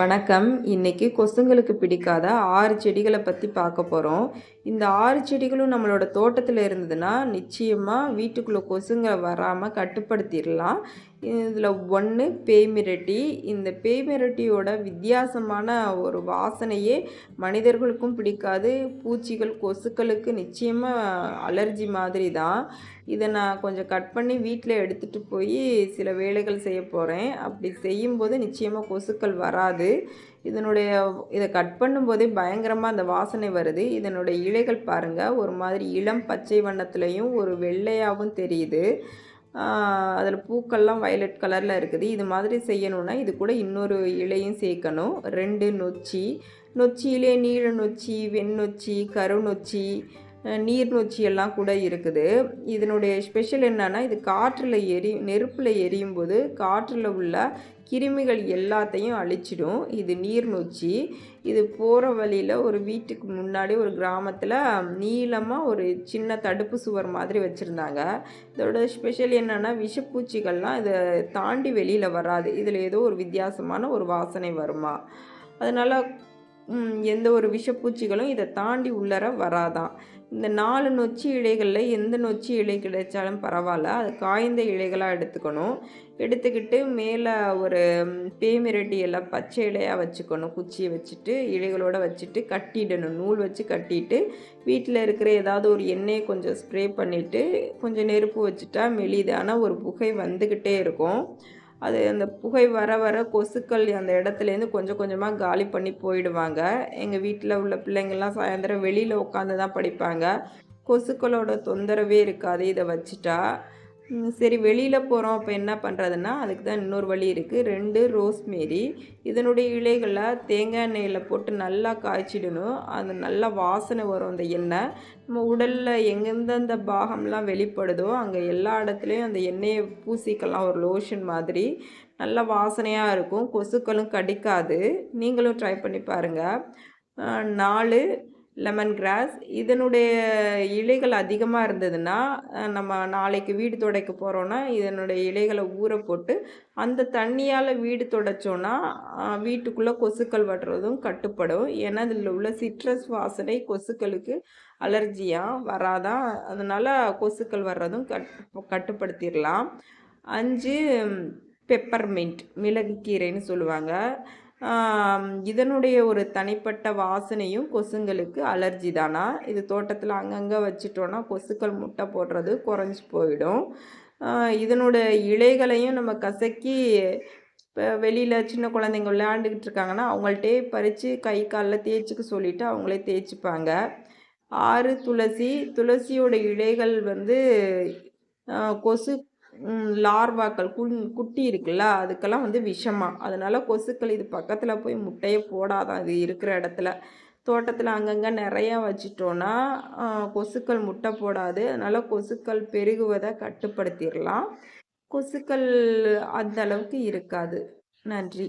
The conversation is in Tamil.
வணக்கம். இன்னைக்கு கொசுங்களுக்கு பிடிக்காத ஆறு செடிகளை பற்றி பார்க்க போகிறோம் இந்த ஆறு செடிகளும் நம்மளோட தோட்டத்தில் இருந்ததுன்னா நிச்சயமாக வீட்டுக்குள்ளே கொசுங்க வராமல் கட்டுப்படுத்திடலாம். இதில் ஒன்று பேய்மிரட்டி இந்த பேய்மிரட்டியோட வித்தியாசமான ஒரு வாசனையே மனிதர்களுக்கும் பிடிக்காது. பூச்சிகள் கொசுக்களுக்கு நிச்சயமாக அலர்ஜி மாதிரி தான் இதை நான் கொஞ்சம் கட் பண்ணி வீட்டில் எடுத்துகிட்டு போய் சில வேலைகள் செய்ய போகிறேன் அப்படி செய்யும்போது நிச்சயமாக கொசுக்கள் வராது. இதனுடைய இதை கட் பண்ணும்போதே பயங்கரமாக அந்த வாசனை வருது. இதனுடைய இலைகள் பாருங்கள் ஒரு மாதிரி இளம் பச்சை வண்ணத்துலேயும் ஒரு வெள்ளையாகவும் தெரியுது. அதில் பூக்கள்லாம் வயலட் கலரில் இருக்குது. இது மாதிரி செய்யணுன்னா இது கூட இன்னொரு இலையும் சேர்க்கணும். ரெண்டு நொச்சி நொச்சியிலே நீல நொச்சி வெண்ணொச்சி கருநொச்சி நீர்நூச்சி எல்லாம் கூட இருக்குது. இதனுடைய ஸ்பெஷல் என்னென்னா இது காற்றில் எரி நெருப்பில் எரியும் போது காற்றில் உள்ள கிருமிகள் எல்லாத்தையும் அழிச்சிடும். இது நீர்நூச்சி இது போகிற வழியில் ஒரு வீட்டுக்கு முன்னாடி ஒரு கிராமத்தில் நீளமாக ஒரு சின்ன தடுப்பு சுவர் மாதிரி வச்சுருந்தாங்க. இதோட ஸ்பெஷல் என்னென்னா விஷப்பூச்சிகள்லாம் இதை தாண்டி வெளியில் வராது. இதில் ஏதோ ஒரு வித்தியாசமான ஒரு வாசனை வருமா. அதனால் எந்த ஒரு விஷப்பூச்சிகளும் இதை தாண்டி உள்ளர வராதான் இந்த நாலு நொச்சி இலைகளில் எந்த நொச்சி இலை கிடைச்சாலும் பரவாயில்ல. அது காய்ந்த இலைகளாக எடுத்துக்கணும். எடுத்துக்கிட்டு மேலே ஒரு பேமிரட்டி எல்லாம் பச்சை இலையாக வச்சுக்கணும். குச்சியை வச்சுட்டு இலைகளோடு வச்சுட்டு கட்டிடணும். நூல் வச்சு கட்டிட்டு வீட்டில் இருக்கிற ஏதாவது ஒரு எண்ணெயை கொஞ்சம் ஸ்ப்ரே பண்ணிவிட்டு கொஞ்சம் நெருப்பு வச்சுட்டா மெலிதான ஒரு புகை வந்துக்கிட்டே இருக்கும். அது அந்த புகை வர வர கொசுக்கள் அந்த இடத்துலேருந்து கொஞ்சம் கொஞ்சமாக காலி பண்ணி போயிடுவாங்க. எங்கள் வீட்டில் உள்ள பிள்ளைங்கள்லாம் சாயந்தரம் வெளியில் உட்காந்து தான் படிப்பாங்க. கொசுக்களோட தொந்தரவே இருக்காது இதை வச்சுட்டா. சரி வெளியில் போகிறோம் அப்போ என்ன பண்ணுறதுன்னா அதுக்கு தான் இன்னொரு வழி இருக்குது ரெண்டு ரோஸ்மேரி. இதனுடைய இலைகளை தேங்காய் எண்ணெயில் போட்டு நல்லா காய்ச்சிடணும். அது நல்லா வாசனை வரும் அந்த எண்ணெய். நம்ம உடலில் எங்கெந்தெந்த பாகம்லாம் வெளிப்படுதோ அங்கே எல்லா இடத்துலையும் அந்த எண்ணெயை பூசிக்கலாம். ஒரு லோஷன் மாதிரி. நல்ல வாசனையாக இருக்கும். கொசுக்களும் கடிக்காது. நீங்களும் ட்ரை பண்ணி பாருங்கள் நாலு லெமன் கிராஸ் இதனுடைய இலைகள் அதிகமாக இருந்ததுன்னா நம்ம நாளைக்கு வீடு துடைக்க போகிறோன்னா இதனுடைய இலைகளை ஊற போட்டு அந்த தண்ணியால் வீடு துடைச்சோன்னா வீட்டுக்குள்ளே கொசுக்கள் வட்டுறதும் கட்டுப்படும். ஏன்னா அதில் உள்ள சிட்ரஸ் வாசனை கொசுக்களுக்கு அலர்ஜியாக வராதான் அதனால் கொசுக்கள் வர்றதும் கட் கட்டுப்படுத்திடலாம் அஞ்சு பெப்பர்மின்ட் மிளகு கீரைன்னு சொல்லுவாங்க. இதனுடைய ஒரு தனிப்பட்ட வாசனையும் கொசுங்களுக்கு அலர்ஜி தானா? இது தோட்டத்தில் அங்கங்கே வச்சிட்டோன்னா கொசுக்கள் முட்டை போடுறது குறைஞ்சி போயிடும். இதனோட இலைகளையும் நம்ம கசக்கி இப்போ வெளியில் சின்ன குழந்தைங்க விளையாண்டுக்கிட்டு இருக்காங்கன்னா அவங்கள்ட்டே பறித்து கை காலில் தேய்ச்சிக்க சொல்லிவிட்டு அவங்களே தேய்ச்சிப்பாங்க. ஆறு துளசி துளசியோட இலைகள் வந்து கொசு லார்வாக்கள் குன் குட்டி இருக்குல்ல அதுக்கெல்லாம் வந்து விஷமாக அதனால் கொசுக்கள் இது பக்கத்தில் போய் முட்டையை போடாதான் இது இருக்கிற இடத்துல. தோட்டத்தில் அங்கங்கே நிறையா வச்சிட்டோன்னா கொசுக்கள் முட்டை போடாது. அதனால் கொசுக்கள் பெருகுவதை கட்டுப்படுத்திடலாம். கொசுக்கள் அந்த அளவுக்கு இருக்காது. நன்றி.